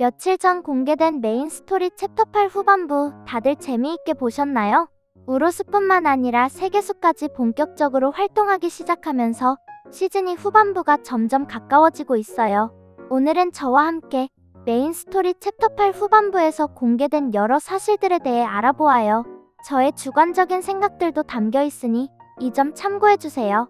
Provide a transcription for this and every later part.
며칠 전 공개된 메인 스토리 챕터 8 후반부 다들 재미있게 보셨나요? 우로스뿐만 아니라 세계수까지 본격적으로 활동하기 시작하면서 시즌이 후반부가 점점 가까워지고 있어요. 오늘은 저와 함께 메인 스토리 챕터 8 후반부에서 공개된 여러 사실들에 대해 알아보아요. 저의 주관적인 생각들도 담겨 있으니 이 점 참고해주세요.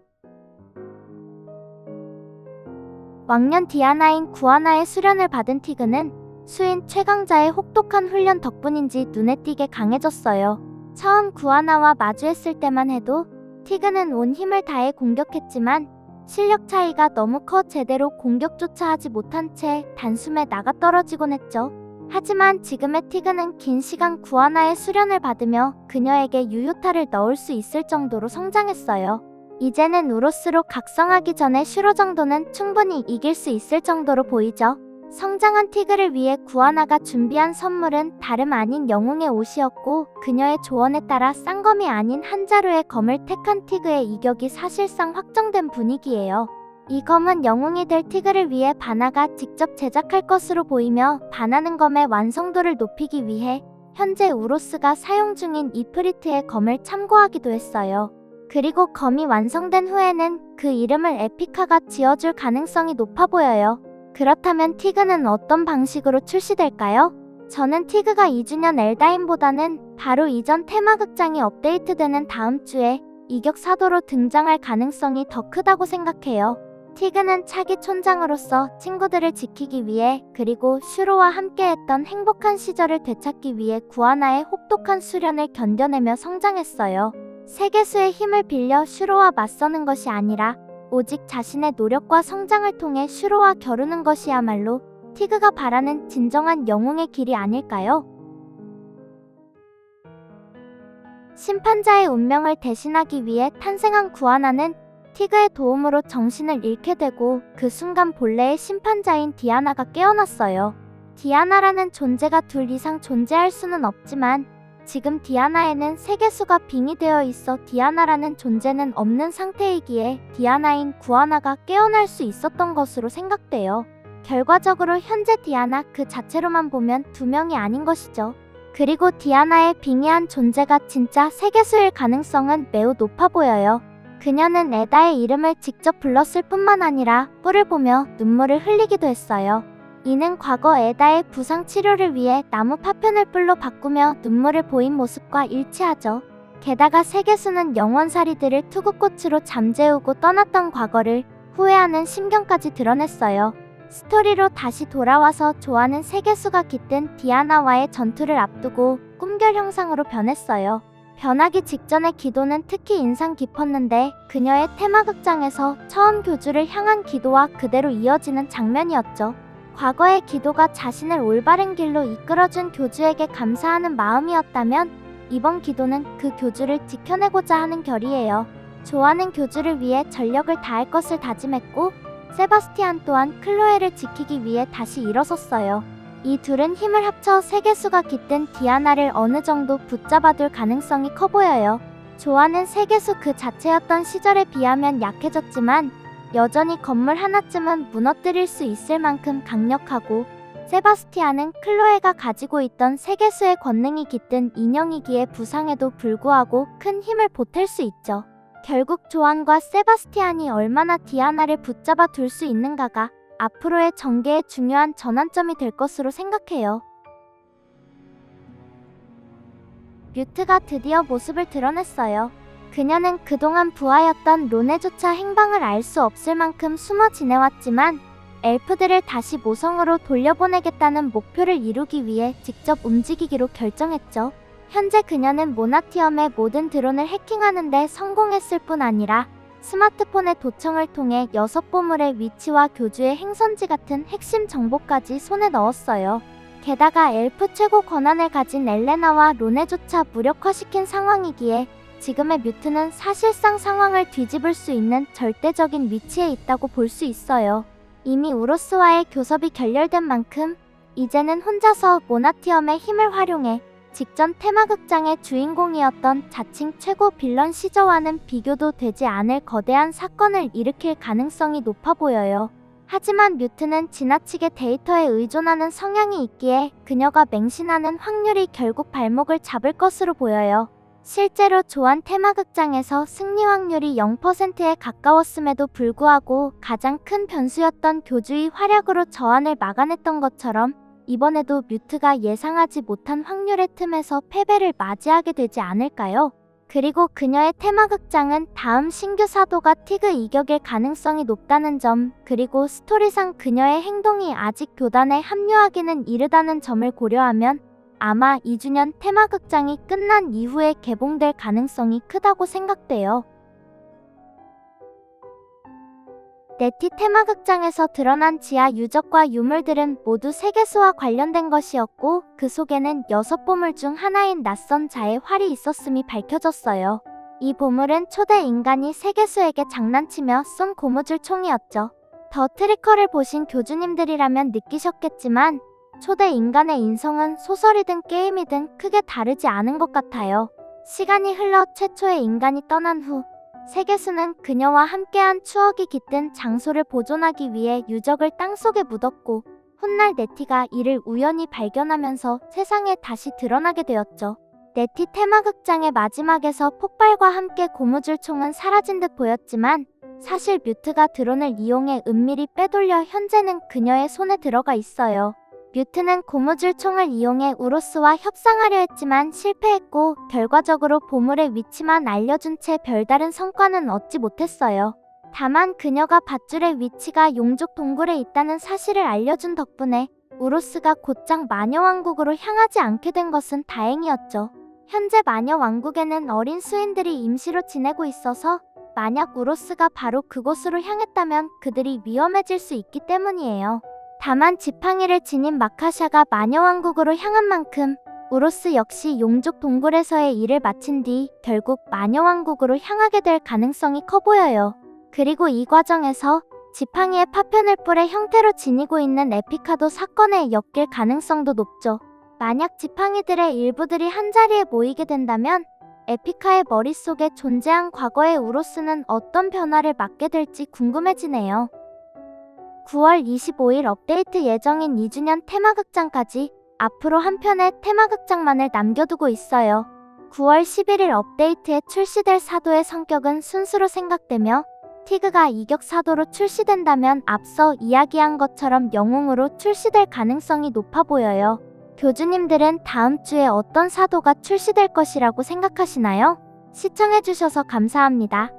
왕년 디아나인 구아나의 수련을 받은 티그는 수인 최강자의 혹독한 훈련 덕분인지 눈에 띄게 강해졌어요. 처음 구아나와 마주했을 때만 해도 티그는 온 힘을 다해 공격했지만 실력 차이가 너무 커 제대로 공격조차 하지 못한 채 단숨에 나가 떨어지곤 했죠. 하지만 지금의 티그는 긴 시간 구아나의 수련을 받으며 그녀에게 유효타를 넣을 수 있을 정도로 성장했어요. 이제는 우로스로 각성하기 전에 슈로 정도는 충분히 이길 수 있을 정도로 보이죠. 성장한 티그를 위해 구아나가 준비한 선물은 다름 아닌 영웅의 옷이었고 그녀의 조언에 따라 쌍검이 아닌 한 자루의 검을 택한 티그의 이격이 사실상 확정된 분위기예요. 이 검은 영웅이 될 티그를 위해 바나가 직접 제작할 것으로 보이며 바나는 검의 완성도를 높이기 위해 현재 우로스가 사용 중인 이프리트의 검을 참고하기도 했어요. 그리고 검이 완성된 후에는 그 이름을 에피카가 지어줄 가능성이 높아 보여요. 그렇다면 티그는 어떤 방식으로 출시될까요? 저는 티그가 2주년 엘다인보다는 바로 이전 테마극장이 업데이트되는 다음 주에 이격 사도로 등장할 가능성이 더 크다고 생각해요. 티그는 차기 촌장으로서 친구들을 지키기 위해 그리고 슈로와 함께했던 행복한 시절을 되찾기 위해 구아나의 혹독한 수련을 견뎌내며 성장했어요. 세계수의 힘을 빌려 슈로와 맞서는 것이 아니라 오직 자신의 노력과 성장을 통해 슈로와 겨루는 것이야말로 티그가 바라는 진정한 영웅의 길이 아닐까요? 심판자의 운명을 대신하기 위해 탄생한 구아나는 티그의 도움으로 정신을 잃게 되고 그 순간 본래의 심판자인 디아나가 깨어났어요. 디아나라는 존재가 둘 이상 존재할 수는 없지만 지금 디아나에는 세계수가 빙의되어 있어 디아나라는 존재는 없는 상태이기에 디아나인 구아나가 깨어날 수 있었던 것으로 생각돼요. 결과적으로 현재 디아나 그 자체로만 보면 두 명이 아닌 것이죠. 그리고 디아나의 빙의한 존재가 진짜 세계수일 가능성은 매우 높아 보여요. 그녀는 에다의 이름을 직접 불렀을 뿐만 아니라 뿔을 보며 눈물을 흘리기도 했어요. 이는 과거 에다의 부상 치료를 위해 나무 파편을 뿔로 바꾸며 눈물을 보인 모습과 일치하죠. 게다가 세계수는 영원살이들을 투구꽃으로 잠재우고 떠났던 과거를 후회하는 심경까지 드러냈어요. 스토리로 다시 돌아와서 좋아하는 세계수가 깃든 디아나와의 전투를 앞두고 꿈결 형상으로 변했어요. 변하기 직전의 기도는 특히 인상 깊었는데 그녀의 테마극장에서 처음 교주를 향한 기도와 그대로 이어지는 장면이었죠. 과거의 기도가 자신을 올바른 길로 이끌어준 교주에게 감사하는 마음이었다면 이번 기도는 그 교주를 지켜내고자 하는 결의예요. 좋아하는 교주를 위해 전력을 다할 것을 다짐했고 세바스티안 또한 클로에를 지키기 위해 다시 일어섰어요. 이 둘은 힘을 합쳐 세계수가 깃든 디아나를 어느 정도 붙잡아둘 가능성이 커 보여요. 조아는 세계수 그 자체였던 시절에 비하면 약해졌지만 여전히 건물 하나쯤은 무너뜨릴 수 있을 만큼 강력하고 세바스티안은 클로에가 가지고 있던 세계수의 권능이 깃든 인형이기에 부상에도 불구하고 큰 힘을 보탤 수 있죠. 결국 조안과 세바스티안이 얼마나 디아나를 붙잡아 둘 수 있는가가 앞으로의 전개의 중요한 전환점이 될 것으로 생각해요. 뮤트가 드디어 모습을 드러냈어요. 그녀는 그동안 부하였던 론의조차 행방을 알 수 없을 만큼 숨어 지내왔지만 엘프들을 다시 모성으로 돌려보내겠다는 목표를 이루기 위해 직접 움직이기로 결정했죠. 현재 그녀는 모나티엄의 모든 드론을 해킹하는데 성공했을 뿐 아니라 스마트폰의 도청을 통해 여섯 보물의 위치와 교주의 행선지 같은 핵심 정보까지 손에 넣었어요. 게다가 엘프 최고 권한을 가진 엘레나와 론의조차 무력화시킨 상황이기에 지금의 뮤트는 사실상 상황을 뒤집을 수 있는 절대적인 위치에 있다고 볼 수 있어요. 이미 우로스와의 교섭이 결렬된 만큼 이제는 혼자서 모나티엄의 힘을 활용해 직전 테마극장의 주인공이었던 자칭 최고 빌런 시저와는 비교도 되지 않을 거대한 사건을 일으킬 가능성이 높아 보여요. 하지만 뮤트는 지나치게 데이터에 의존하는 성향이 있기에 그녀가 맹신하는 확률이 결국 발목을 잡을 것으로 보여요. 실제로 조한 테마극장에서 승리 확률이 0%에 가까웠음에도 불구하고 가장 큰 변수였던 교주의 활약으로 저한을 막아냈던 것처럼 이번에도 뮤트가 예상하지 못한 확률의 틈에서 패배를 맞이하게 되지 않을까요? 그리고 그녀의 테마극장은 다음 신규 사도가 티그 이격일 가능성이 높다는 점, 그리고 스토리상 그녀의 행동이 아직 교단에 합류하기는 이르다는 점을 고려하면 아마 2주년 테마극장이 끝난 이후에 개봉될 가능성이 크다고 생각돼요. 네티 테마극장에서 드러난 지하 유적과 유물들은 모두 세계수와 관련된 것이었고 그 속에는 여섯 보물 중 하나인 낯선 자의 활이 있었음이 밝혀졌어요. 이 보물은 초대 인간이 세계수에게 장난치며 쏜 고무줄 총이었죠. 더 트리커를 보신 교주님들이라면 느끼셨겠지만 초대 인간의 인성은 소설이든 게임이든 크게 다르지 않은 것 같아요. 시간이 흘러 최초의 인간이 떠난 후 세계수는 그녀와 함께한 추억이 깃든 장소를 보존하기 위해 유적을 땅속에 묻었고 훗날 네티가 이를 우연히 발견하면서 세상에 다시 드러나게 되었죠. 네티 테마극장의 마지막에서 폭발과 함께 고무줄 총은 사라진 듯 보였지만 사실 뮤트가 드론을 이용해 은밀히 빼돌려 현재는 그녀의 손에 들어가 있어요. 뮤트는 고무줄 총을 이용해 우로스와 협상하려 했지만 실패했고 결과적으로 보물의 위치만 알려준 채 별다른 성과는 얻지 못했어요. 다만 그녀가 밧줄의 위치가 용족 동굴에 있다는 사실을 알려준 덕분에 우로스가 곧장 마녀왕국으로 향하지 않게 된 것은 다행이었죠. 현재 마녀왕국에는 어린 수인들이 임시로 지내고 있어서 만약 우로스가 바로 그곳으로 향했다면 그들이 위험해질 수 있기 때문이에요. 다만 지팡이를 지닌 마카샤가 마녀왕국으로 향한 만큼 우로스 역시 용족 동굴에서의 일을 마친 뒤 결국 마녀왕국으로 향하게 될 가능성이 커 보여요. 그리고 이 과정에서 지팡이의 파편을 뿔의 형태로 지니고 있는 에피카도 사건에 엮일 가능성도 높죠. 만약 지팡이들의 일부들이 한자리에 모이게 된다면 에피카의 머릿속에 존재한 과거의 우로스는 어떤 변화를 맞게 될지 궁금해지네요. 9월 25일 업데이트 예정인 2주년 테마극장까지 앞으로 한 편의 테마극장만을 남겨두고 있어요. 9월 11일 업데이트에 출시될 사도의 성격은 순수로 생각되며 티그가 이격 사도로 출시된다면 앞서 이야기한 것처럼 영웅으로 출시될 가능성이 높아 보여요. 교주님들은 다음 주에 어떤 사도가 출시될 것이라고 생각하시나요? 시청해주셔서 감사합니다.